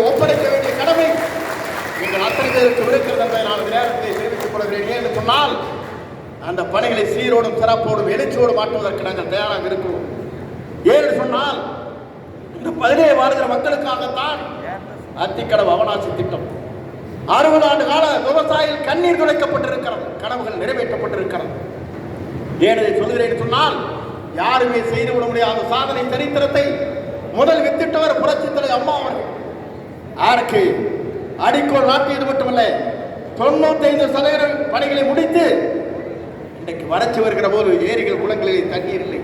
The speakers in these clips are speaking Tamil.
ஒப்படைக்க வேண்டிய கடமை. நீங்கள் அத்தனை பேருக்கு விடுக்கிறது என்பதை நான் நேரத்தை தெரிவித்துக் கொள்கிறேன். என்று சொன்னால் அந்த பணிகளை சீரோடும் சிறப்போடும் எழுச்சியோடும் மாற்றுவதற்கு நாங்கள் தயாராக இருக்கிறோம். ஏன்னு சொன்னால் இந்த பதினேழு வாழ்கிற மக்களுக்காகத்தான் அத்திக்கடவு அவனாசி திட்டம். அறுபது ஆண்டு கால விவசாயிகள் கண்ணீர் துடைக்கப்பட்டிருக்கிறது. கனவுகள் நிறைவேற்றப்பட்டிருக்கிறது. ஏன் இதை சொல்கிறேன் சொன்னால் யாருமே செய்துவிட முடியாத சாதனை சரித்திரத்தை முதல் வித்திட்டவர் புரட்சித்தலை அம்மா அவர்கள். யாருக்கு அடிக்கோள் நாட்டியது மட்டுமல்ல தொண்ணூத்தைந்து சதவீதம் பணிகளை முடித்து இன்றைக்கு வறட்சி வருகிற போது ஏரிகள் குளங்களில் தண்ணீர் இல்லை.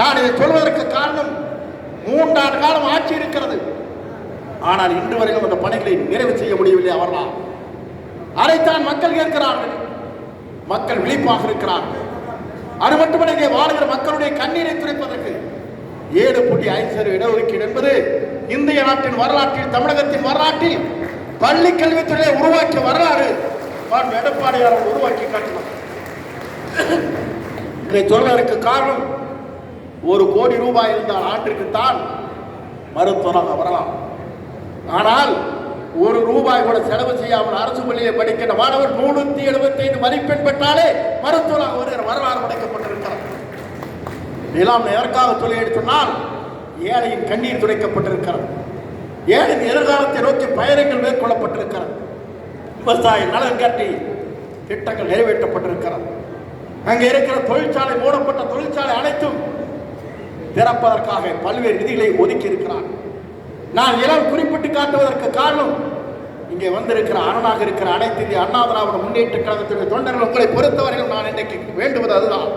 நான் இதை சொல்வதற்கு காரணம் மூன்றாண்டு காலம் ஆட்சி இருக்கிறது. ஆனால் இன்று வரையிலும் அந்த பணிகளை நிறைவு செய்ய முடியவில்லை அவர்களால். அதைத்தான் மக்கள் கேட்கிறார்கள். மக்கள் விழிப்பாக இருக்கிறார்கள். அது மட்டுமல்ல இங்கே வாழ்கிற மக்களுடைய கண்ணீரை துடைப்பதற்கு ஏழு புள்ளி ஐந்து சதவீத இடஒதுக்கீடு என்பது இந்திய நாட்டின் வரலாற்றில் தமிழகத்தின் வரலாற்றில் பள்ளி கல்வித்துறையை உருவாக்கிய வரலாறு எடப்பாடியார் உருவாக்கி காட்டினார். இதை சொல்வதற்கு காரணம் ஒரு கோடி ரூபாய் இருந்தால் ஆண்டிற்கு தான் மருத்துவராக வரலாம். ஆனால் ஒரு ரூபாய் கூட செலவு செய்யாமல் அரசு பள்ளியை படிக்கின்ற மாணவர் முன்னூத்தி எழுபத்தி ஐந்து மதிப்பெண் பெற்றாலே மருத்துவராக வருகிற வரலாறு படைக்கப்பட்டிருக்கிறது நிலாம் எதற்காக சொல்லி சொன்னால் ஏழையின் கண்ணீர் துடைக்கப்பட்டிருக்கிறது. ஏழையின் எதிர்காலத்தை நோக்கி பயணங்கள் மேற்கொள்ளப்பட்டிருக்கிறது. விவசாய நலன் கட்டி திட்டங்கள் நிறைவேற்றப்பட்டிருக்கிறது. அங்கே இருக்கிற தொழிற்சாலை மூடப்பட்ட தொழிற்சாலை அனைத்தும் திறப்பதற்காக பல்வேறு நிதிகளை ஒதுக்கி இருக்கிறார் நான் இளம் குறிப்பிட்டு காட்டுவதற்கு காரணம் இங்கே வந்திருக்கிற அரணாக இருக்கிற அனைத்து இந்திய அண்ணா திராவிட முன்னேற்ற கழகத்தினுடைய தொண்டர்கள் உங்களை பொறுத்தவரையில் நான் இன்றைக்கு வேண்டுவது அதுதான்.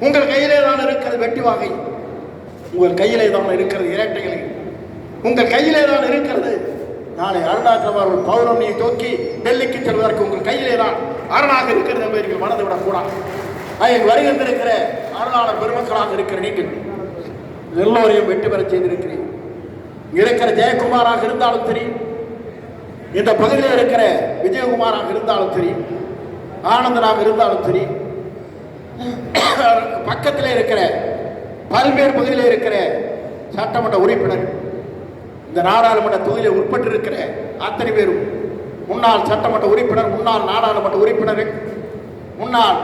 உங்கள் கையிலே தான் இருக்கிறது வெட்டி வாகை உங்கள் கையிலே தான் இருக்கிறது இரட்டைகளை உங்கள் கையிலே தான் இருக்கிறது. நாளை அருணாச்சலம் அவர்கள் பௌர்ணமியை தூக்கி டெல்லிக்கு செல்வதற்கு உங்கள் கையிலே தான் அரணாக இருக்கிறது என்பதை நீங்கள் விடக்கூடாது. அதில் வருகின்றிருக்கிற அருளாளர் பெருமக்களாக இருக்கிற நீங்கள் எல்லோரையும் வெற்றி பெற செய்திருக்கிறீர்கள் இருக்கிற ஜெயக்குமாராக இருந்தாலும் சரி இந்த பகுதியில் இருக்கிற விஜயகுமாராக இருந்தாலும் சரி ஆனந்தனாக இருந்தாலும் சரி பக்கத்தில் இருக்கிற பல்வேறு பகுதியில் இருக்கிற சட்டமன்ற உறுப்பினர் இந்த நாடாளுமன்ற தொகுதியில் உட்பட்டிருக்கிற அத்தனை பேரும் முன்னாள் சட்டமன்ற உறுப்பினர் முன்னாள் நாடாளுமன்ற உறுப்பினர்கள் முன்னாள்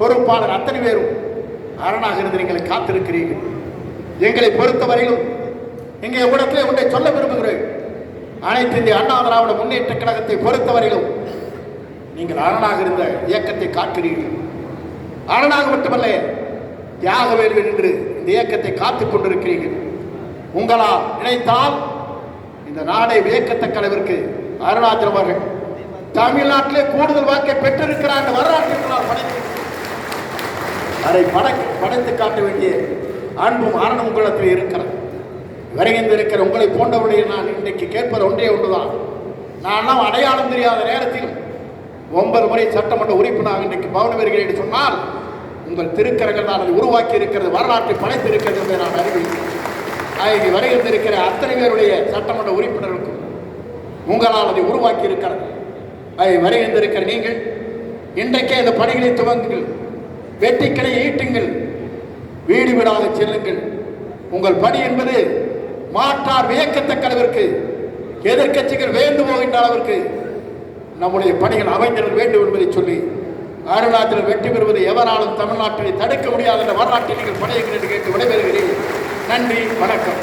பொறுப்பாளர் அத்தனை பேரும் அரணாக இருந்து எங்களை காத்திருக்கிறீர்கள். எங்களை பொறுத்தவரையிலும் இங்கே உடத்திலே ஒன்றை சொல்ல விரும்புகிறேன். அனைத்து இந்திய அண்ணா திராவிட முன்னேற்ற கழகத்தை பொறுத்தவரையிலும் நீங்கள் அரணாக இருந்த இயக்கத்தை காக்கிறீர்கள். அரணாக மட்டுமல்ல தியாக வேள்வி என்று இந்த இயக்கத்தை காத்துக் கொண்டிருக்கிறீர்கள். உங்களால் நினைத்தால் இந்த நாடை வியக்கத்தக்க அளவிற்கு அருணாச்சலம் அவர்கள் தமிழ்நாட்டிலே கூடுதல் வாக்கை பெற்றிருக்கிறார் என்ற வரலாற்றை படைத்து அதை படைக்க படைத்து காட்ட வேண்டிய அன்பும் ஆரணம் உங்களிடத்தில் இருக்கிறது. வருகின்ற இருக்கிற உங்களை போன்றவருடைய நான் இன்றைக்கு கேட்பது ஒன்றே ஒன்றுதான். நான்லாம் அடையாளம் தெரியாத நேரத்தில் ஒன்பது முறை சட்டமன்ற உறுப்பினர் இன்றைக்கு பவனம் வருகிறேன் என்று சொன்னால் உங்கள் திருக்கரங்கள் தான் அதை உருவாக்கி இருக்கிறது வரலாற்றை படைத்து இருக்கிறது என்பதை நான் அறிவிக்கிறேன் இங்கே வருகின்ற அத்தனை பேருடைய சட்டமன்ற உறுப்பினருக்கும் உங்களால் அதை உருவாக்கி இருக்கிறது அதை வருகின்ற நீங்கள் இன்றைக்கே இந்த பணிகளை துவங்குங்கள் வெட்டிக்களை ஈட்டுங்கள் வீடு விடாத செல்லுங்கள். உங்கள் பணி என்பது மாற்றார் வியக்கத்தக்க அளவிற்கு எதிர்க்கட்சிகள் வேண்டு போகின்ற அளவிற்கு நம்முடைய பணிகள் அமைந்திட வேண்டும் என்பதை சொல்லி அருணாச்சலம் வெற்றி பெறுவது எவராலும் தமிழ்நாட்டில் தடுக்க முடியாத என்ற வரலாற்றை நீங்கள் படையுங்கள் என்று கேட்டு விடைபெறுகிறேன். நன்றி வணக்கம்.